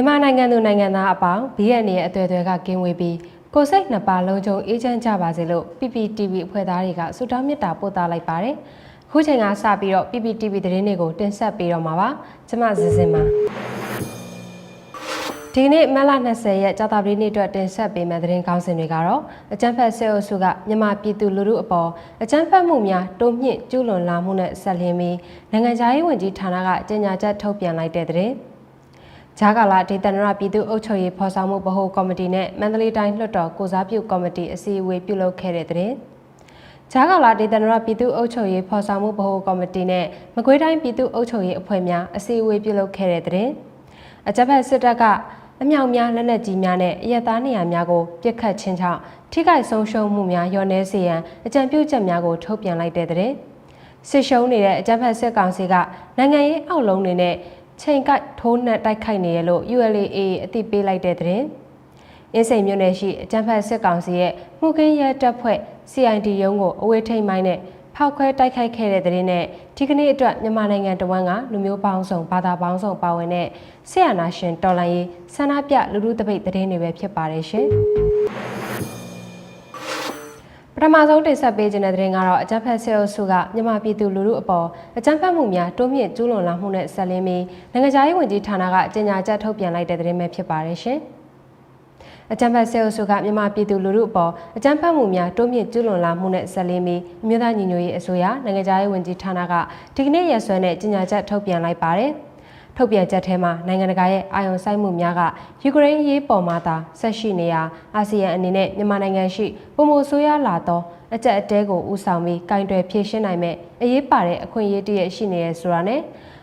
မြန်မာနိုင်ငံသူနိုင်ငံသားအပေါင်းဘီယက်နေရဲ့အသွယ်အသွယ်ကကင်းဝေးပြီးကိုယ်စိတ်နှစ်ပါးလုံးချုံအေးချမ်းကြပါစေလို့ PPTV အဖွဲ့သားတွေကဆုတောင်းမေတ္တာပို့သလိုက်ပါတယ်။ခုချိန်ကစပြီးတော့ PPTV သတင်းတွေကိုတင်ဆက်ပေးတော့မှာပါ။ကျွန်မစင်စင်ပါဒီနေ့မတ်လ20ရက်ကြာသပတေးနေ့အတွက်တင်ဆက်ပေးမယ့်သတင်းကောင်းစင်တွေကတော့အကြမ်းဖက်ဆဲအုပ်စုကမြန်မာပြည်သူလူထုအပေါ်အကြမ်းဖက်မှုများတိုးမြင့်ကျူးလွန်လာမှုနဲ့ဆက်လျင်းပြီးနိုင်ငံခြားရေးဝန်ကြီးဌာနကကြေညာချက်ထုတ်ပြန်လိုက်တဲ့သတင်း။ ဂျာကာလာဒေသနရပြည်သူ့အုပ်ချုပ်ရေးဖော်ဆောင်မှုဗဟိုကော်မတီနဲ့မန္တလေးတိုင်းလွှတ်တော်ကိုစားပြုကော်မတီအစည်းအဝေးပြုလုပ်ခဲ့တဲ့သတင်း။ဂျာကာလာဒေသနရပြည်သူ့အုပ်ချုပ်ရေးဖော်ဆောင်မှုဗဟိုကော်မတီနဲ့မကွေးတိုင်းပြည်သူ့အုပ်ချုပ်ရေးအဖွဲ့များအစည်းအဝေးပြုလုပ်ခဲ့တဲ့သတင်း။အကြမ်းဖက်စစ်တပ်ကအမြောက်များလက်နက်ကြီးများနဲ့အရက်သားနေရာများကိုပြစ်ခတ်ခြင်းကြောင့်ထိခိုက်ဆုံးရှုံးမှုများလျော့နည်းစေရန်အကြံပြုချက်များကိုထုတ်ပြန်လိုက်တဲ့တဲ့စစ်ရှုံးနေတဲ့အကြမ်းဖက်စစ်ကောင်စီကနိုင်ငံရေးအောက်လုံးတွေနဲ့ ချိန်ကိုက်ထိုးနှက်တိုက်ခိုက်နေရလို့ ULA အသိပေးလိုက်တဲ့တဲ့အင်းစိန်မြို့နယ်ရှိအကြမ်းဖက်စစ်ကောင်စီရဲ့မှုခင်းရဲတပ်ဖွဲ့ CID ရုံးကိုအဝေးထိန်မိုင်းနဲ့ဖောက်ခွဲတိုက်ခိုက်ခဲ့တဲ့တဲ့ရင်နဲ့ဒီကနေ့အတွက်မြန်မာနိုင်ငံတဝန်းကလူမျိုးပေါင်းစုံဘာသာပေါင်းစုံပါဝင်တဲ့ဆရာနာရှင်တော်လိုင်းရေးဆန္ဒပြလူလူတပိတ်သတင်းတွေပဲဖြစ်ပါတယ်ရှင်ပ ထမဆုံးတင်ဆက်ပေးခြင်းတဲ့သတင်းကတော့အကြမ်းဖက်ဆဲအုပ်စုကမြန်မာပြည်သူလူထုအပေါ်အကြမ်းဖက်မှုများတိုးမြင့်ကျူးလွန်လာမှုနဲ့ဆက်လင်းပြီးနိုင်ငံခြားရေးဝန်ကြီးဌာနကကြေညာချက်ထုတ်ပြန်လိုက်တဲ့သတင်းပဲဖြစ်ပါတယ်ရှင်အကြံဖတ်ဆဲအုပ်စုကမြန်မာပြည်သူလူထုအပေါ်အကြံဖတ်မှုများတိုးမြင့်ကျူးလွန်လာမှုနဲ့ဆက်လင်းပြီးအမျိုးသားညီညွတ်ရေးအစိုးရနိုင်ငံခြားရေးဝန်ကြီးဌာနကဒီကနေ့ရက်စွဲနဲ့ကြေညာချက်ထုတ်ပြန်လိုက်ပါတယ်။ ထုတ်ပြန်ချက်ထဲမှာနိုင်ငံတကာရဲ့အာရုံစိုက်မှုများကယူကရိန်းရေးပေါ်မှာသာဆက်ရှိနေရာအာဆီယံအနေနဲ့မြန်မာနိုင်ငံရှိပုံမဆိုးရလာသောအကြက်အတဲကိုဦးဆောင်ပြီးကင်တွယ်ဖြည့်ရှင်းနိုင်မဲ့အရေးပါတဲ့အခွင့်အရေးတည်းရှိနေရဆိုတာနဲ့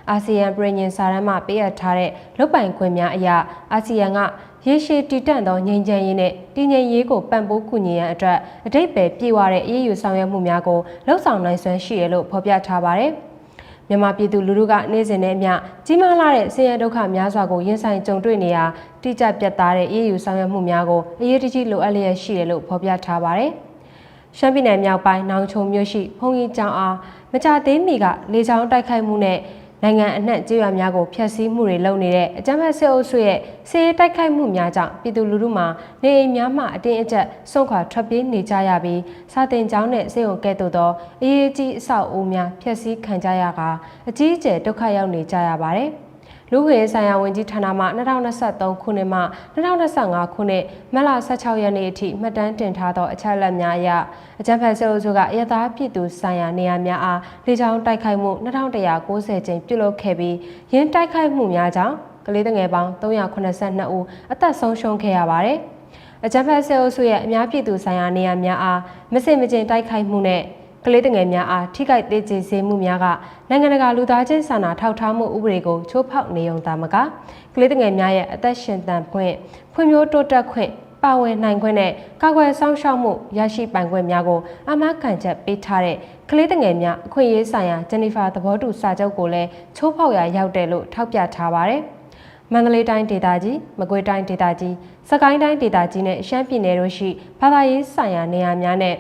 အာဆီယံပြည်ညင်စာရမ်းမှပေးအပ်ထားတဲ့လုတ်ပိုင်ခွင့်များအရာအာဆီယံကရေရှည်တည်တံ့သောငြိမ်းချမ်းရေးနဲ့တည်ငြိမ်ရေးကိုပံ့ပိုးကူညီရန်အတွက်အတိတ်ပဲပြေဝတဲ့အရေးယူဆောင်ရွက်မှုများကိုလှုံ့ဆော်နိုင်စွမ်းရှိရလို့ဖော်ပြထားပါတယ်။ မြန်မာပြည်သူလူထုကနေ့စဉ်နဲ့အမျှကြီးမားလာတဲ့ဆင်းရဲဒုက္ခများစွာကိုရင်ဆိုင်ကြုံတွေ့နေရာတိကျပြတ်သားတဲ့အရေးယူဆောင်ရွက်မှုများကိုအရေးတကြီးလိုအပ်လျက်ရှိတယ်လို့ဖော်ပြထားပါတယ်။ရှမ်းပြည်နယ်မြောက်ပိုင်းနောင်ချုံမြို့ရှိဖုန်ကြီးကျောင်းအားမကြသေးမီကလေကြောင်းတိုက်ခိုက်မှုနဲ့ နိုင်ငံအနှံ့ကျေးရွာများကိုဖျက်ဆီးမှုတွေလုပ်နေတဲ့အကြမ်းဖက်စစ်အုပ်စုရဲ့စစ်ရေးတိုက်ခိုက်မှုများကြောင့်ပြည်သူလူထုမှာနေအိမ်များမှအတင်းအကျပ်စွန့်ခွာထွက်ပြေးနေကြရပြီးစာတင်ကျောင်းနဲ့စေုံကဲ့သို့သောအရေးကြီးအဆောက်အဦများဖျက်ဆီးခံကြရကအကြီးအကျယ်ဒုက္ခရောက်နေကြရပါတယ်။ လူခွေဆိုင်ရာဝန်ကြီးဌာနမှ2023ခုနှစ်မှ2025ခုနှစ်မတ်လ16ရက်နေ့အထိမှတ်တမ်းတင်ထားသောအချက်အလက်များအရအကြံဖက်စစ်အုပ်စုကအရသာပြည်သူဆိုင်ရာနေရာများအားလေကြောင်းတိုက်ခိုက်မှု2190ကျင်းပြုလုပ်ခဲ့ပြီးရင်းတိုက်ခိုက်မှုများကြောင့်ကလေးငယ်ပေါင်း382ဦးအသက်ဆုံးရှုံးခဲ့ရပါတယ်။အကြံဖက်စစ်အုပ်စုရဲ့အများပြည်သူဆိုင်ရာနေရာများအားမစင်မကျင်တိုက်ခိုက်မှုနဲ့ ကလေးငယ်များအားထိခိုက်သေးကျေစေမှုများကနိုင်ငံတကာလူသားချင်းစာနာထောက်ထားမှုဥပဒေကိုချိုးဖောက်နေုံသာမကကလေးငယ်များရဲ့အသက်ရှင်သန်ခွင့်ဖွံ့ဖြိုးတိုးတက်ခွင့်ပါဝင်နိုင်ခွင့်နဲ့ကာကွယ်စောင့်ရှောက်မှုရရှိပိုင်ခွင့်များကိုအမခံချက်ပေးထားတဲ့ကလေးငယ်များအခွင့်အရေးဆိုင်ရာဂျနီဖာသဘောတူစာချုပ်ကိုလည်းချိုးဖောက်ရာရောက်တယ်လို့ထောက်ပြထားပါတယ်။မန္တလေးတိုင်းဒေသကြီးမကွေးတိုင်းဒေသကြီးစကိုင်းတိုင်းဒေသကြီးနဲ့ရှမ်းပြည်နယ်တို့ရှိဘာသာရေးဆိုင်ရာနေရာများနဲ့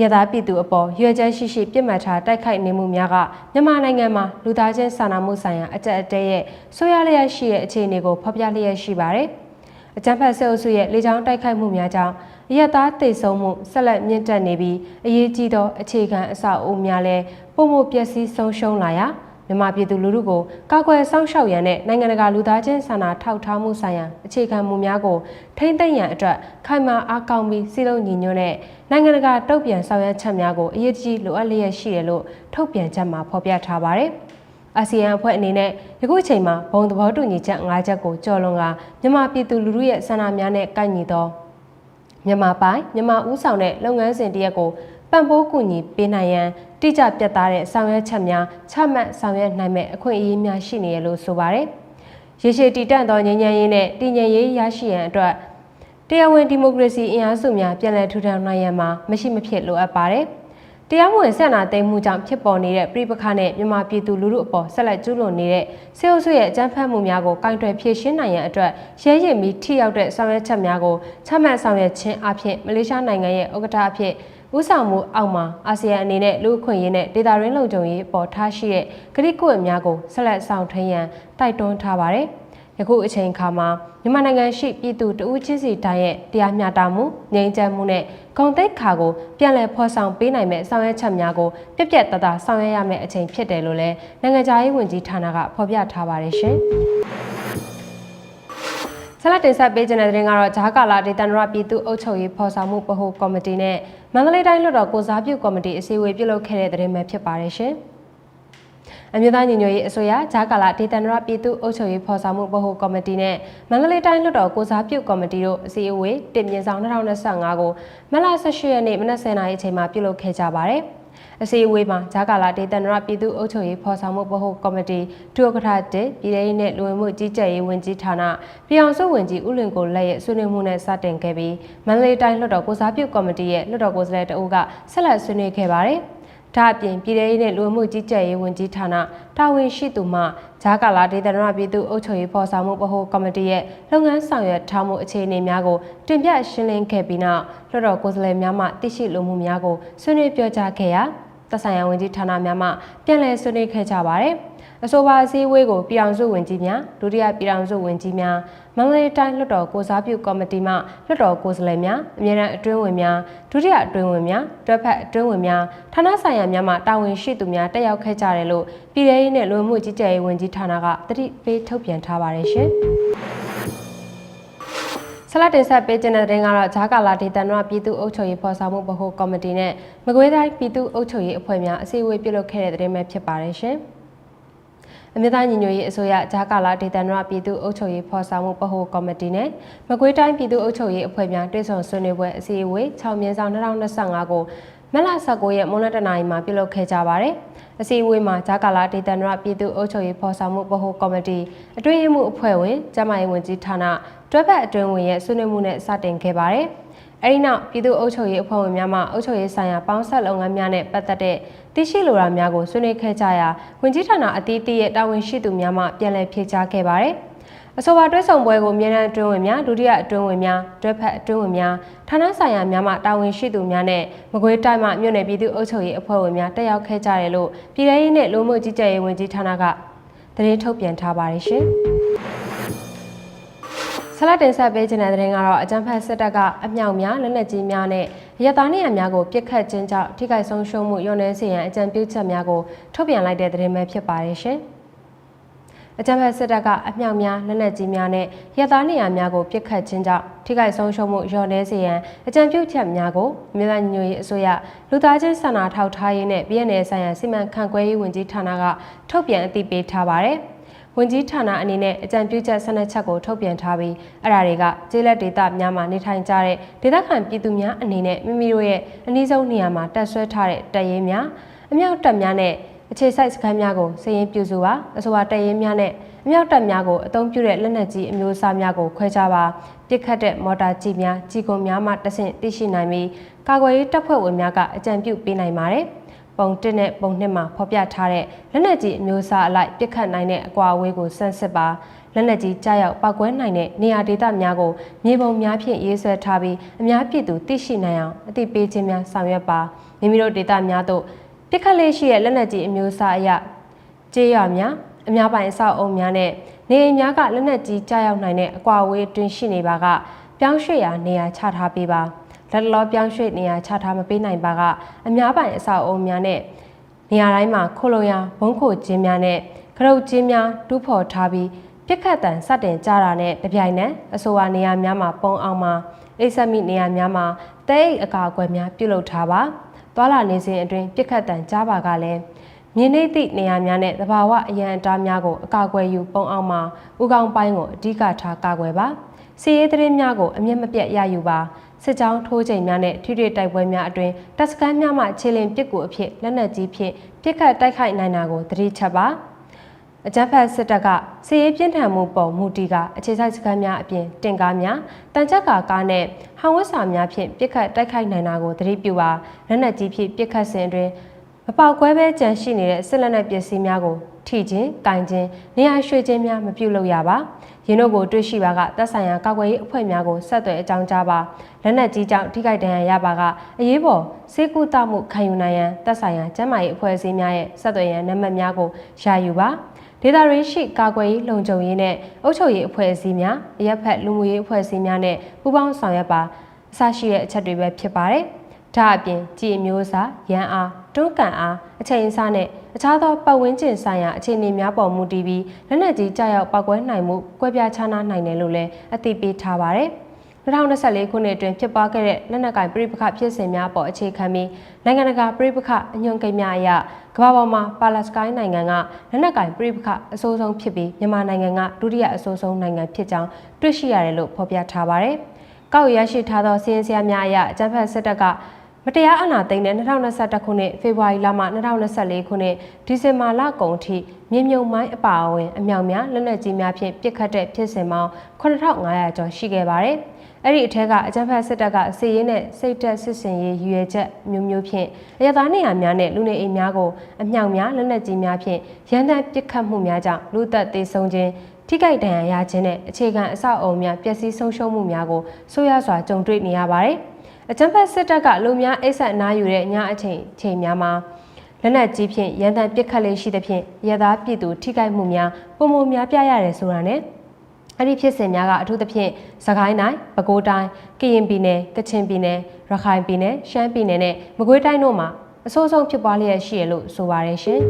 ရသားပြည်သူအပေါ်ရွေချက်ရှိရှိပြစ်မှတ်ထားတိုက်ခိုက်နေမှုများကမြန်မာနိုင်ငံမှာလူသားချင်းစာနာမှုဆိုင်ရာအကြက်အတဲရဲ့ဆိုရလျက်ရှိတဲ့အခြေအနေကိုဖော်ပြလျက်ရှိပါတယ်။အကြံဖတ်ဆဲအုပ်စုရဲ့လေကြောင်းတိုက်ခိုက်မှုများကြောင့်ရသားတိတ်ဆုံးမှုဆက်လက်မြင့်တက်နေပြီးအရေးကြီးသောအခြေခံအဆောက်အဦများလည်းပုံမှုပျက်စီးဆုံးရှုံးလာရာ မြန်မာပြည်သူလူထုကိုကာကွယ်စောင့်ရှောက်ရန်နဲ့နိုင်ငံတကာလူသားချင်းစာနာထောက်ထားမှုဆိုင်ရာအခြေခံမူများကိုထိမ့်သိမ့်ရန်အတွက်ခိုင်မာအားကောင်းပြီးစီလုံးညီညွတ်တဲ့နိုင်ငံတကာတုံ့ပြန်ဆောင်ရွက်ချက်များကိုအရေးကြီးလိုအပ်လျက်ရှိတယ်လို့ထုတ်ပြန်ချက်မှာဖော်ပြထားပါတယ်။အာဆီယံအဖွဲ့အနေနဲ့ယခုအချိန်မှာဘုံသဘောတူညီချက်၅ချက်ကိုကြော်လွန်ကမြန်မာပြည်သူလူထုရဲ့ဆန္ဒများနဲ့ကိုက်ညီသောမြန်မာပိုင်းမြန်မာဦးဆောင်တဲ့လုပ်ငန်းစဉ်တရက်ကိုပံ့ပိုးကူညီပေးနိုင်ရန် တိကျပြတ်သားတဲ့ဆောင်ရွက်ချက်များချမှတ်ဆောင်ရွက်နိုင်မဲ့အခွင့်အရေးများရှိနေရလို့ဆိုပါတယ်။ရေရှည်တည်တံ့သောငြိမ်းချမ်းရေးနဲ့တည်ငြိမ်ရေးရရှိရန်အတွက်တရားဝင်ဒီမိုကရေစီအင်အားစုများပြည်လည်ထူထောင်နိုင်ရန်မှာမရှိမဖြစ်လိုအပ်ပါတယ်။တရားမဝင်ဆက်နာသိမ်းမှုကြောင့်ဖြစ်ပေါ်နေတဲ့ပြည်ပခါနဲ့မြန်မာပြည်သူလူထုအပေါ်ဆက်လက်ကျူးလွန်နေတဲ့စေအုပ်စုရဲ့အကြမ်းဖက်မှုများကိုကင်တွယ်ဖြေရှင်းနိုင်ရန်အတွက်ရဲရင်ပြီးထိရောက်တဲ့ဆောင်ရွက်ချက်များကိုချမှတ်ဆောင်ရွက်ခြင်းအဖြစ်မလေးရှားနိုင်ငံရဲ့ဥက္ကဋ္ဌအဖြစ် ဦးဆောင်မှုအောက်မှာအာဆီယံအနေနဲ့လူ့အခွင့်အရေးနဲ့ဒေသရင်းလုံခြုံရေးပေါ်ထားရှိတဲ့ကတိကဝတ်များကိုဆက်လက်ဆောင်ထင်းရန်တိုက်တွန်းထားပါတယ်။ယခုအချိန်အခါမှာမြန်မာနိုင်ငံရှိပြည်သူတဦးချင်းစီတိုင်းရဲ့တရားမျှတမှုငြိမ်းချမ်းမှုနဲ့ဂုဏ်သိက္ခာကိုပြန်လည်ဖော်ဆောင်ပေးနိုင်မဲ့ဆောင်ရွက်ချက်များကိုပြည့်ပြည့်တသားဆောင်ရွက်ရမယ့်အချိန်ဖြစ်တယ်လို့လည်းနိုင်ငံခြားရေးဝန်ကြီးဌာနကဖော်ပြထားပါတယ်ရှင်။ဆလတ်တင်ဆက်ပေးခြင်းတဲ့တဲ့ရင်ကတော့ဂျာကာလာဒေသန္တရပြည်သူ့အုပ်ချုပ်ရေးဖော်ဆောင်မှုဗဟိုကော်မတီနဲ့ မန္တလေးတိုင်းလွှတ်တော်ကိုစားပြုကော်မတီအစည်းအဝေးပြုလုပ်ခဲ့တဲ့တဲ့ရင်ပဲဖြစ်ပါတယ်ရှင်။အမျိုးသားညီညွတ်ရေးအစိုးရဂျာကာလာဒေသန္တရပြည်သူ့အုပ်ချုပ်ရေးဖော်ဆောင်မှုဗဟိုကော်မတီနဲ့မန္တလေးတိုင်းလွှတ်တော်ကိုစားပြုကော်မတီတို့အစည်းအဝေးတင်ပြဆောင်2025ကိုမလ18ရက်နေ့မနက်10:00နာရီအချိန်မှာပြုလုပ်ခဲ့ကြပါတယ်။ အစည်းအဝေးမှာဂျာကာလာဒေသန္တရပြည်သူ့အုပ်ချုပ်ရေးဖော်ဆောင်မှုဗဟိုကော်မတီဒုဥက္ကဋ္ဌတစ်ပြည်ထောင်နဲ့လူဝင်မှုကြီးကြပ်ရေးဝန်ကြီးဌာနပြည်အောင်စုဝန်ကြီးဦးလွင်ကိုလက်ရဲ့ဆွေးနွေးမှုနဲ့စတင်ခဲ့ပြီးမန္တလေးတိုင်းလွှတ်တော်ကိုစားပြုကော်မတီရဲ့လွှတ်တော်ကိုယ်စားလှယ်တအုပ်ကဆက်လက်ဆွေးနွေးခဲ့ပါတယ်။ ဒါအပြင်ပြည်ထောင်ရေးနဲ့လူမှုကြီးကြပ်ရေးဝန်ကြီးဌာနတာဝန်ရှိသူမှဂျာကာလာဒေသနာပြည်သူ့အုပ်ချုပ်ရေးဖော်ဆောင်မှုဗဟိုကော်မတီရဲ့လုပ်ငန်းဆောင်ရွက်ထားမှုအခြေအနေများကိုတင်ပြရှင်းလင်းခဲ့ပြီးနောက်လွှတ်တော်ကိုယ်စားလှယ်များမှသိရှိလိုမှုများကိုဆွေးနွေးပြောကြားခဲ့ရာ သက်ဆိုင်ရာဝန်ကြီးဌာနများမှပြန်လည်ဆွေးနွေးခဲ့ကြပါတယ်။အဆိုပါအစည်းအဝေးကိုပြည်အောင်စုဝင်ကြီးများဒုတိယပြည်အောင်စုဝင်ကြီးများမန္တလေးတိုင်းလွှတ်တော်ကိုစားပြုကော်မတီမှလွှတ်တော်ကိုယ်စားလှယ်များအမြဲတမ်းအတွင်းဝင်များဒုတိယအတွင်းဝင်များတွဲဖက်အတွင်းဝင်များဌာနဆိုင်ရာများမှတာဝန်ရှိသူများတက်ရောက်ခဲ့ကြတယ်လို့ပြည်ထောင်ရေးနဲ့လူမှုကြီးကြပ်ရေးဝန်ကြီးဌာနကတတိပေးထုတ်ပြန်ထားပါတယ်ရှင် ဆလာတင်ဆက်ပေးခြင်းတဲ့တင်ကတော့ဂျာကာလာဒေသနရပြည်သူ့အုပ်ချုပ်ရေးဖော်ဆောင်မှုဗဟိုကော်မတီနဲ့မကွေးတိုင်းပြည်သူ့အုပ်ချုပ်ရေးအဖွဲ့များအစည်းအဝေးပြုလုပ်ခဲ့တဲ့တဲ့တင်ပဲဖြစ်ပါတယ်ရှင်။အမြင့်သားညီညွတ်ရေးအစိုးရဂျာကာလာဒေသနရပြည်သူ့အုပ်ချုပ်ရေးဖော်ဆောင်မှုဗဟိုကော်မတီနဲ့မကွေးတိုင်းပြည်သူ့အုပ်ချုပ်ရေးအဖွဲ့များတွဲဆောင်ဆွေးနွေးပွဲအစည်းအဝေး6မြင်းဆောင်2025ကိုမလ19ရက်မွန်းလတနာရီမှာပြုလုပ်ခဲ့ကြပါတယ်။ အစည်းအဝေးမှာဂျာကာလာဒေသနရပြည်သူ့အုပ်ချုပ်ရေးဖော်ဆောင်မှုဗဟိုကော်မတီအတွင်းရေးမှူးအဖွဲ့ဝင်ကျမရေးဝန်ကြီးဌာနတွဲဖက်အတွင်းဝင်ရဲ့ဆွေးနွေးမှုနဲ့စတင်ခဲ့ပါတယ်။အဲဒီနောက်ပြည်သူ့အုပ်ချုပ်ရေးအဖွဲ့ဝင်များမှအုပ်ချုပ်ရေးဆိုင်ရာပေါင်းဆက်လုပ်ငန်းများနဲ့ပတ်သက်တဲ့သိရှိလိုတာများကိုဆွေးနွေးခဲ့ကြရာဝင်ကြီးဌာနအသီးသီးရဲ့တာဝန်ရှိသူများမှပြန်လည်ဖြေကြားခဲ့ပါတယ်။ အဆိုပါတွဲဆောင်ပွဲကိုမြေနံအတွင်းဝင်များဒုတိယအတွင်းဝင်များတွဲဖက်အတွင်းဝင်များဌာနဆိုင်ရာများမှတာဝန်ရှိသူများနဲ့မကွေးတိုင်းမှမြို့နယ်ပြည်သူ့အုပ်ချုပ်ရေးအဖွဲ့ဝင်များတက်ရောက်ခဲ့ကြတယ်လို့ပြည်ထောင်ရေးနဲ့လူမှုကြီးကြပ်ရေးဝန်ကြီးဌာနကသတင်းထုတ်ပြန်ထားပါတယ်ရှင်။ဆလတ်တင်ဆက်ပေးခြင်းတဲ့တဲ့ရင်ကတော့အကြံဖတ်စစ်တပ်ကအမြောက်များလက်နက်ကြီးများနဲ့ရသားနေရများကိုပြစ်ခတ်ခြင်းကြောင့်ထိခိုက်ဆုံးရှုံးမှုရုံနေစေရန်အကြံပြုချက်များကိုထုတ်ပြန်လိုက်တဲ့သတင်းပဲဖြစ်ပါတယ်ရှင်။ အကြံဖတ်စစ်တပ်ကအမြောက်များလက်နက်ကြီးများနဲ့ရသားနေရများကိုပြစ်ခတ်ခြင်းကြောင့်ထိခိုက်ဆုံးရှုံးမှုရုံနေစေရန်အကြံပြုချက်များကိုမြေသားညွေရေးအစိုးရလူသားချင်းစာနာထောက်ထားရေးနဲ့ BNN ဆိုင်ရာစီမံခန့်ခွဲရေးဝန်ကြီးဌာနကထုတ်ပြန်အသိပေးထားပါတယ်။ဝန်ကြီးဌာနအနေနဲ့အကြံပြုချက်၁၂ချက်ကိုထုတ်ပြန်ထားပြီးအဲ့ဒါတွေကကျေးလက်ဒေသများမှာနေထိုင်ကြတဲ့ဒေသခံပြည်သူများအနေနဲ့မိမိတို့ရဲ့အနည်းဆုံးနေရာမှာတက်ဆွဲထားတဲ့တပ်ရင်းများအမြောက်တပ်များနဲ့ အခြေစိုက်စခန်းများကိုစည်ရင်ပြုစုပါအဆိုပါတပ်ရင်းများနဲ့အမြောက်တပ်များကိုအသုံးပြုတဲ့လက်နက်ကြီးအမျိုးအစားများကိုခွဲခြားပါပြစ်ခတ်တဲ့မော်တာကြီးများကြီးကုန်းများမှတဆင့်သိရှိနိုင်ပြီးကာကွယ်ရေးတပ်ဖွဲ့ဝင်များကအကြံပြုပေးနိုင်ပါတယ်။ပုံ1နဲ့ပုံ2မှာဖော်ပြထားတဲ့လက်နက်ကြီးအမျိုးအစားအလိုက်ပြစ်ခတ်နိုင်တဲ့အကွာအဝေးကိုစမ်းစစ်ပါလက်နက်ကြီးကြားရောက်ပောက်ကွဲနိုင်တဲ့နေရာဒေသများကိုမြေပုံများဖြင့်ရေးဆွဲထားပြီးအများပြည်သူသိရှိနိုင်အောင်အသိပေးခြင်းများဆောင်ရွက်ပါမိမိတို့ဒေသများသို့ ပြစ်ခတ်လေးရှိတဲ့လက်နက်ကြီးအမျိုးအစားအရကျေးရွာများအများပိုင်အဆောက်အုံများနဲ့နေအိမ်များကလက်နက်ကြီးကြားရောက်နိုင်တဲ့အကွာအဝေးအတွင်းရှိနေပါကပြောင်းရွှေ့ရာနေရာချထားပေးပါလက်လောပြောင်းရွှေ့နေရာချထားမပေးနိုင်ပါကအများပိုင်အဆောက်အအုံများနဲ့နေရာတိုင်းမှာခိုလုံရဘုံခိုခြင်းများနဲ့ကရုတ်ခြင်းများတူးဖော်ထားပြီးပြစ်ခတ်တန်စတင်ကြတာနဲ့တပြိုင်နက်အဆိုပါနေရာများမှာပုံအောင်မှာအိဆက်မိနေရာများမှာတဲအိတ်အကာအကွယ်များပြုလုပ်ထားပါ သွာလာနေစဉ်အတွင်းပြစ်ခတ်တန်ကြားပါကလည်းမြင်းနေသည့်နေရာများနဲ့သဘာဝအရန်အတားများကိုအကာအကွယ်ယူပုံအောင်မှာဥကောင်းပိုင်းကိုအဓိကထားကာကွယ်ပါစီရေးသတင်းများကိုအမျက်မပြတ်ရယူပါစစ်ကြောင်းထိုးချိန်များနဲ့ထိတွေ့တိုက်ပွဲများအတွင်တပ်စခန်းများမှခြေလင်ပစ်ကူအဖြစ်လက်နက်ကြီးဖြင့်ပစ်ခတ်တိုက်ခိုက်နိုင်တာကိုသတိချက်ပါ အကြမ်းဖက်စစ်တပ်ကစီရေးပြင်းထန်မှုပုံမူတီကအခြေစိုက်စခန်းများအပြင်တင်ကားများတန်ချက်ကာကားနဲ့ဟောင်ဝက်စာများဖြင့်ပစ်ခတ်တိုက်ခိုက်နိုင်တာကိုသတိပြုပါလက်နက်ကြီးဖြင့်ပစ်ခတ်စဉ်အတွင်းမပေါက်ကွဲပဲကြန့်ရှိနေတဲ့စစ်လက်နက်ပစ္စည်းများကိုထိခြင်း၊ကင်ခြင်း၊နေရာရွှေ့ခြင်းများမပြုလုပ်ရပါ။ယင်းတို့ကိုတွေ့ရှိပါကသက်ဆိုင်ရာကာကွယ်ရေးအဖွဲ့များကိုဆက်သွယ်အကြောင်းကြားပါ။လက်နက်ကြီးကြောင့်ထိခိုက်ဒဏ်ရာရပါကအရေးပေါ်စေကူတမှုခံယူနိုင်ရန်သက်ဆိုင်ရာကျန်းမာရေးအဖွဲ့အစည်းများရဲ့ဆက်သွယ်ရန်နံပါတ်များကိုရယူပါ။ ဒဒေသရင်းရှိကာကွယ်ရေးလုံခြုံရေးနဲ့အုပ်ချုပ်ရေးအဖွဲ့အစည်းများအရက်ဖက်လူမှုရေးအဖွဲ့အစည်းများနဲ့ပူးပေါင်းဆောင်ရွက်ပါအစရှိတဲ့အချက်တွေပဲဖြစ်ပါတယ်။ဒါအပြင်ကြည်အမျိုးအစားရန်အားတွန်းကန်အားအချိန်အစားနဲ့အခြားသောပတ်ဝန်းကျင်ဆိုင်ရာအခြေအနေများပေါ်မူတည်ပြီးလက်နက်ကြီးကြောက်ရောက်ပောက်ကွဲနိုင်မှုကွဲပြားခြားနားနိုင်တယ်လို့လည်းအသိပေးထားပါတယ်။ 2024ခုနှစ်အတွင်းဖြစ်ပွားခဲ့တဲ့လက်နက်ကင်ပြိပခဖြစ်စဉ်များပေါ်အခြေခံပြီးနိုင်ငံတကာပြိပခအညွှန်ကိန်းများအရကမ္ဘာပေါ်မှာပါလက်စကိုင်းနိုင်ငံကလက်နက်ကင်ပြိပခအဆိုးဆုံးဖြစ်ပြီးမြန်မာနိုင်ငံကဒုတိယအဆိုးဆုံးနိုင်ငံဖြစ်ကြောင်းတွေ့ရှိရတယ်လို့ဖော်ပြထားပါတယ်။ကောက်ရရှိထားသောစီးရင်စရာများအရအကြမ်းဖက်စစ်တပ်ကမတရားအနာသိမ်းတဲ့2021ခုနှစ်ဖေဖော်ဝါရီလမှ2024ခုနှစ်ဒီဇင်ဘာလကုန်ထိမြေမြုံမိုင်းအပါအဝင်အမြောက်များလက်နက်ကြီးများဖြင့်ပစ်ခတ်တဲ့ဖြစ်စဉ်ပေါင်း9500ကျော်ရှိခဲ့ပါတယ်။ အဲ့ဒီအထက်ကအကြမ်းဖက်စစ်တပ်ကစီရေးနဲ့စိတ်တက်စစ်စင်ရေးရည်ရွယ်ချက်မျိုးမျိုးဖြင့်အရသာနေရာများနဲ့လူနေအိမ်များကိုအမြောက်များလက်နက်ကြီးများဖြင့်ရန်တမ်းပစ်ခတ်မှုများကြောင့်လူသက်သေဆုံးခြင်းထိခိုက်ဒဏ်ရာရခြင်းနဲ့အခြေခံအဆောက်အအုံများပျက်စီးဆုံးရှုံးမှုများကိုဆိုးရွားစွာကြုံတွေ့နေရပါတယ်။အကြမ်းဖက်စစ်တပ်ကလူများအိတ်ဆက်အနားယူတဲ့ညအချိန်ချိန်များမှာလက်နက်ကြီးဖြင့်ရန်တမ်းပစ်ခတ်လေးရှိသဖြင့်ရသားပြည်သူထိခိုက်မှုများပုံမများပြရတယ်ဆိုတာနဲ့ အဲ့ဒီဖြစ်စဉ်များကအထူးသဖြင့်စကိုင်းတိုင်းပဲခူးတိုင်းကရင်ပြည်နယ်ကချင်ပြည်နယ်ရခိုင်ပြည်နယ်ရှမ်းပြည်နယ်နဲ့မကွေးတိုင်းတို့မှာအဆိုးဆုံးဖြစ်ပွားလျက်ရှိရလို့ဆိုပါတယ်ရှင်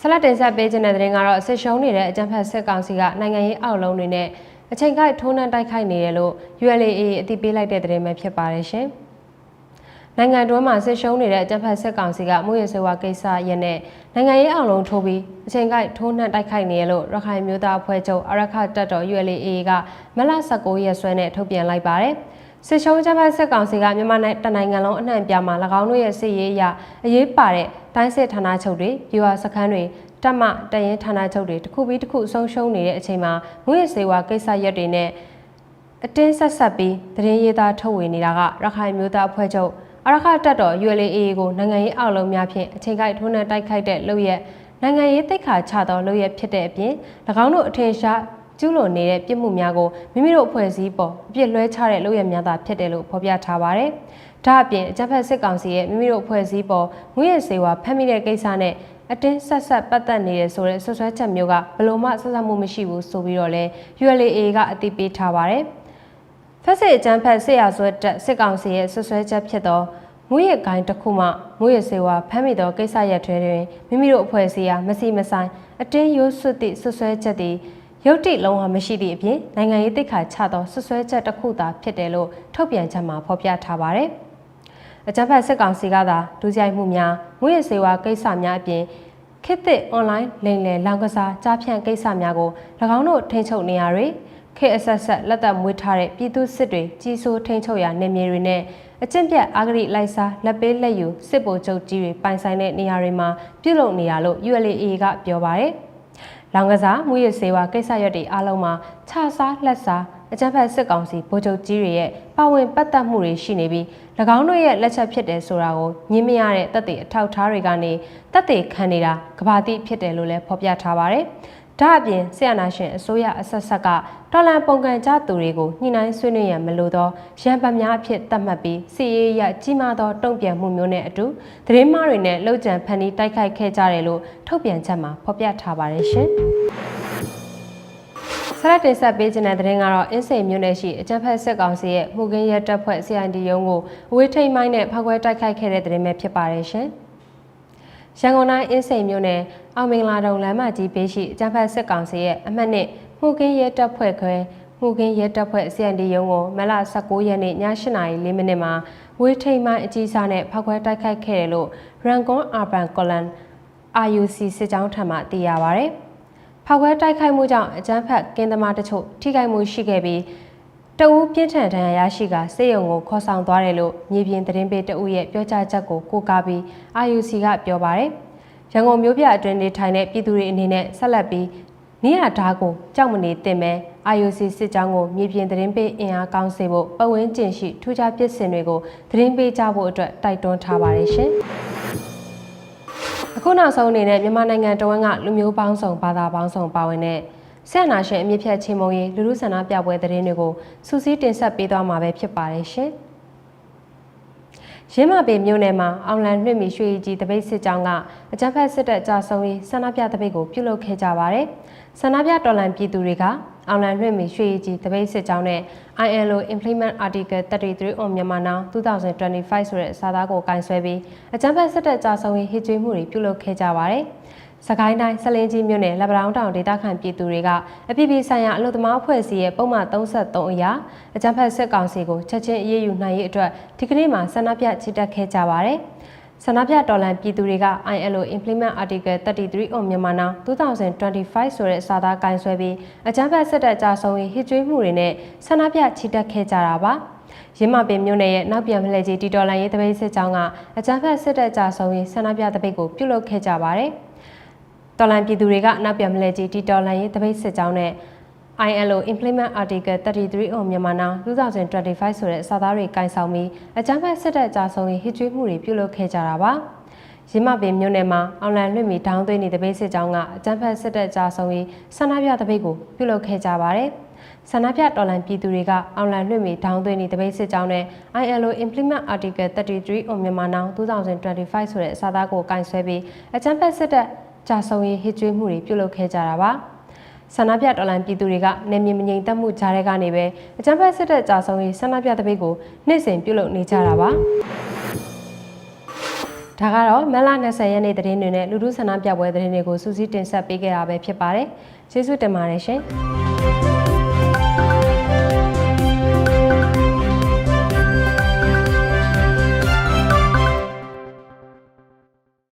ဆလတ်တင်ဆက်ပေးခြင်းတဲ့တဲ့ရင်ကတော့ဆစ်ရှုံးနေတဲ့အကြံဖတ်စစ်ကောင်စီကနိုင်ငံရေးအောက်လုံးတွေနဲ့အချိန်ကိုက်ထိုးနှံတိုက်ခိုက်နေတယ်လို့ ULA အသိပေးလိုက်တဲ့တဲ့ရင်ပဲဖြစ်ပါတယ်ရှင်။ နိုင်ငံတွင်းမှာဆစ်ရှုံးနေတဲ့အကြမ်းဖက်စစ်ကောင်စီကမှုရစေဝါကိစ္စရက်နဲ့နိုင်ငံရေးအောင်လုံးထိုးပြီးအချိန်ကိုက်ထိုးနှံတိုက်ခိုက်နေရလို့ရခိုင်မျိုးသားအဖွဲ့ချုပ်အရခတပ်တော် ULA ကမလ19ရက်စွဲနဲ့ထုတ်ပြန်လိုက်ပါတယ်။စစ်ရှုံးချက်ဖက်စစ်ကောင်စီကမြန်မာနိုင်ငံတနိုင်ငံလုံးအနှံ့ပြမှာ၎င်းတို့ရဲ့စစ်ရေးအရအရေးပါတဲ့တိုင်းစစ်ဌာနချုပ်တွေပြည်ဝစခန်းတွေတက်မတရင်ဌာနချုပ်တွေတစ်ခုပြီးတစ်ခုဆုံးရှုံးနေတဲ့အချိန်မှာငွေစေဝါကိစ္စရက်တွေနဲ့အတင်းဆက်ဆက်ပြီးသတင်းရေးသားထုတ်ဝေနေတာကရခိုင်မျိုးသားအဖွဲ့ချုပ် အရခတက်တော် ULA ကိုနိုင်ငံရေးအောက်လုံးများဖြင့်အချိန်ကိုက်ထိုးနှံတိုက်ခိုက်တဲ့လုပ်ရက်နိုင်ငံရေးသိက္ခာချသောလုပ်ရက်ဖြစ်တဲ့အပြင်၎င်းတို့အထင်ရှားကျူးလွန်နေတဲ့ပြစ်မှုများကိုမိမိတို့အဖွဲ့အစည်းပေါ်အပြစ်လွှဲချတဲ့လုပ်ရများသာဖြစ်တယ်လို့ဖော်ပြထားပါတယ်။ဒါအပြင်အကြမ်းဖက်စစ်ကောင်စီရဲ့မိမိတို့အဖွဲ့အစည်းပေါ်ငွေရစေဝါဖမ်းမိတဲ့ကိစ္စနဲ့အတင်းဆက်ဆက်ပတ်သက်နေရဆိုတဲ့ဆွဆွဲချက်မျိုးကဘလို့မှဆက်ဆက်မှုမရှိဘူးဆိုပြီးတော့လဲ ULA ကအသိပေးထားပါတယ်။ ဖက်စစ်အကြမ်းဖက်စစ်ရာဇဝတ်တပ်စစ်ကောင်စီရဲ့ဆွဆွဲချက်ဖြစ်သောမွေးရကိုင်းတစ်ခုမှမွေးရစေဝါဖမ်းမိသောကိစ္စရပ်ထွဲတွင်မိမိတို့အဖွဲ့အစည်းအားမစီမဆိုင်အတင်းရိုးဆွတ်သည့်ဆွဆွဲချက်သည်ရုတ်တိလုံးဝမရှိသည့်အပြင်နိုင်ငံရေးတိတ်ခါချသောဆွဆွဲချက်တစ်ခုသာဖြစ်တယ်လို့ထုတ်ပြန်ချက်မှာဖော်ပြထားပါတယ်။အကြမ်းဖက်စစ်ကောင်စီကသာဒုစရိုက်မှုများမွေးရစေဝါကိစ္စများအပြင်ခေတ်သစ် online လိမ်လည်လောင်ကစားကြားဖြန့်ကိစ္စများကို၎င်းတို့ထိန်းချုပ်နေရတွင် ခေအဆက်ဆက်လက်သက်မွေးထားတဲ့ပြည်သူစစ်တွေကြီးစိုးထိန်ချုပ်ရာနေမြေတွေနဲ့အကျင့်ပြတ်အာဂရိလိုက်စားလက်ပေးလက်ယူစစ်ဗိုလ်ချုပ်ကြီးတွေပိုင်ဆိုင်တဲ့နေရာတွေမှာပြုလုပ်နေရလို့ ULA ကပြောပါတယ်။လောင်ကစားမူရစေဝါကိစ္စရပ်တွေအားလုံးမှာခြာစားလက်စားအကြမ်းဖက်စစ်ကောင်စီဗိုလ်ချုပ်ကြီးတွေရဲ့ပါဝင်ပတ်သက်မှုတွေရှိနေပြီး၎င်းတို့ရဲ့လက်ချက်ဖြစ်တယ်ဆိုတာကိုညင်းမရတဲ့တပ်တွေအထောက်ထားတွေကနေတပ်တွေခံနေတာကဘာတိဖြစ်တယ်လို့လည်းဖော်ပြထားပါတယ်။ ဒါအပြင်ဆီယနာရှင်အစိုးရအဆက်ဆက်ကတော်လန်ပုံကန်ကြသူတွေကိုညှိနှိုင်းဆွေးနွေးရန်မလိုသောရန်ပတ်များအဖြစ်သတ်မှတ်ပြီးစီရေးရကြီးမားသောတုံ့ပြန်မှုမျိုးနဲ့အတူသတင်းမှားတွေနဲ့လှုပ်ကြံဖန်တီးတိုက်ခိုက်ခဲ့ကြတယ်လို့ထုတ်ပြန်ချက်မှာဖော်ပြထားပါတယ်ရှင်။ဆရာတင်ဆက်ပေးခြင်းတဲ့သတင်းကတော့အင်းစိန်မြို့နယ်ရှိအကြံဖက်စစ်ကောင်စီရဲ့မှုကင်းရဲတပ်ဖွဲ့ CID ရုံးကိုအဝေးထိန်မိုင်းနဲ့ဖောက်ခွဲတိုက်ခိုက်ခဲ့တဲ့သတင်းပဲဖြစ်ပါတယ်ရှင်။ရန်ကုန်တိုင်းအင်းစိန်မြို့နယ် အောင်မင်္ဂလာတုံလမ်းမကြီးဘေးရှိအကြံဖက်စစ်ကောင်စီရဲ့အမှတ်နှစ်မှုကင်းရဲတပ်ဖွဲ့ခွဲမှုကင်းရဲတပ်ဖွဲ့ CND ရုံးကိုမလ19ရက်နေ့ည8:04မိနစ်မှာဝေးထိန်မိုင်းအကြီးစားနဲ့ဖောက်ခွဲတိုက်ခိုက်ခဲ့တယ်လို့ Rangon Urban Colon RUC စစ်ကြောင်းထံမှသိရပါဗျ။ဖောက်ခွဲတိုက်ခိုက်မှုကြောင့်အကြမ်းဖက်ကင်းသမားတချို့ထိခိုက်မှုရှိခဲ့ပြီးတဦးပြင်းထန်ဒဏ်ရာရရှိကစေယုံကိုခေါ်ဆောင်သွားတယ်လို့မြေပြင်သတင်းပေးတဦးရဲ့ပြောကြားချက်ကိုကိုးကားပြီး IUC ကပြောပါတယ်။ ရန်ကုန်မြို့ပြအတွင်းနေထိုင်တဲ့ပြည်သူတွေအနေနဲ့ဆက်လက်ပြီးနေရဓာတ်ကိုကြောက်မနေသင့်ပဲ IUC စစ်ကြောင်းကိုမြေပြင်သတင်းပေးအင်အားကောင်းစေဖို့ပတ်ဝန်းကျင်ရှိထူးခြားပစ္စည်းတွေကိုသတင်းပေးကြဖို့အတွက်တိုက်တွန်းထားပါတယ်ရှင်။အခုနောက်ဆုံးအနေနဲ့မြန်မာနိုင်ငံတဝန်းကလူမျိုးပေါင်းစုံဘာသာပေါင်းစုံပါဝင်တဲ့ဆက်နာရှင်အမြင့်ဖြတ်ချင်းမုံရေးလူလူဆန္ဒပြပွဲသတင်းတွေကိုစူးစီးတင်ဆက်ပေးသွားမှာပဲဖြစ်ပါတယ်ရှင်။ ရင်းမပေမြို့နယ်မှာအောင်လန်နှွင့်မီရွှေကြီးတပိတ်စစ်ကြောင်းကအကြမ်းဖက်စစ်တပ်ကြာဆုံးရေးဆန္ဒပြတပိတ်ကိုပြုလုပ်ခဲ့ကြပါတယ်။ဆန္ဒပြတော်လှန်ပြည်သူတွေကအောင်လန်နှွင့်မီရွှေကြီးတပိတ်စစ်ကြောင်းနဲ့ ILO Implement Article 33 on Myanmar Now 2025ဆိုတဲ့စာသားကိုကင်ဆယ်ပြီးအကြမ်းဖက်စစ်တပ်ကြာဆုံးရေးဟစ်ကြွေးမှုတွေပြုလုပ်ခဲ့ကြပါတယ်။ စကိုင်းတိုင်းဆလင်းကြီးမြို့နယ်လက်ပတောင်းတောင်ဒေသခံပြည်သူတွေကအပြည်ပြည်ဆိုင်ရာအလို့သမားအဖွဲ့အစည်းရဲ့ပုံမှန်33အရာအကြမ်းဖက်စစ်ကောင်စီကိုချက်ချင်းအရေးယူနိုင်ရေးအတွက်ဒီကနေ့မှဆန္ဒပြချီတက်ခဲ့ကြပါတယ်။ဆန္ဒပြတော်လှန်ပြည်သူတွေက ILO Implement Article 33 on Myanmar Now 2025ဆိုတဲ့စာသားကင်ဆွဲပြီးအကြမ်းဖက်စစ်တပ်ကြာဆုံးရေးဟစ်ကြွေးမှုတွေနဲ့ဆန္ဒပြချီတက်ခဲ့ကြတာပါ။ရင်းမပင်မြို့နယ်ရဲ့နောက်ပြန်ဖလှည့်ကြီးတီတော်လန်ရေးတပိတ်စစ်ကြောင်းကအကြမ်းဖက်စစ်တပ်ကြာဆုံးရေးဆန္ဒပြတပိတ်ကိုပြုလုပ်ခဲ့ကြပါတယ်။ တော်လန်ပြည်သူတွေကနောက်ပြန်ဖလှည့်ကြီးတီတော်လန်ရေးတပိတ်စစ်ကြောင်းနဲ့ ILO Implement Article 33 on Myanmar Now 2025ဆိုတဲ့စာသားတွေကင်ဆောင်ပြီးအကြမ်းဖက်စစ်တပ်ကြာဆုံးရေးဟစ်ကြွေးမှုတွေပြုလုပ်ခဲ့ကြတာပါ။ရင်းမပင်မြို့နယ်မှာအောင်လန်လွင့်မီဒေါင်းသွင်းနေတဲ့ပိတ်စစ်ကြောင်းကအကြမ်းဖက်စစ်တပ်ကြာဆုံးရေးဆန္ဒပြတပိတ်ကိုပြုလုပ်ခဲ့ကြပါတယ်။ဆန္ဒပြတော်လှန်ပြည်သူတွေကအောင်လန်လွင့်မီဒေါင်းသွင်းနေတဲ့ပိတ်စစ်ကြောင်းနဲ့ ILO Implement Article 33 on Myanmar Now 2025ဆိုတဲ့စာသားကိုကင်ဆွဲပြီးအကြမ်းဖက်စစ်တပ် ကြာဆုံးရေးဟစ်ကြွေးမှုတွေပြုလုပ်ခဲ့ကြတာပါ။ဆန္ဒပြတော်လှန်ပြည်သူတွေကနေမြင်မငြိမ်သက်မှုကြားတဲ့ကနေပဲအကြမ်းဖက်စစ်တပ်ကြာဆုံးရေးဆန္ဒပြတပိတ်ကိုနေ့စဉ်ပြုလုပ်နေကြတာပါဒါကတော့မက်လာ20ရက်နေ့သတင်းတွေနဲ့လူထုဆန္ဒပြပွဲသတင်းတွေကိုစူးစီးတင်ဆက်ပေးခဲ့တာပဲဖြစ်ပါတယ်ကျေးဇူးတင်ပါတယ်ရှင်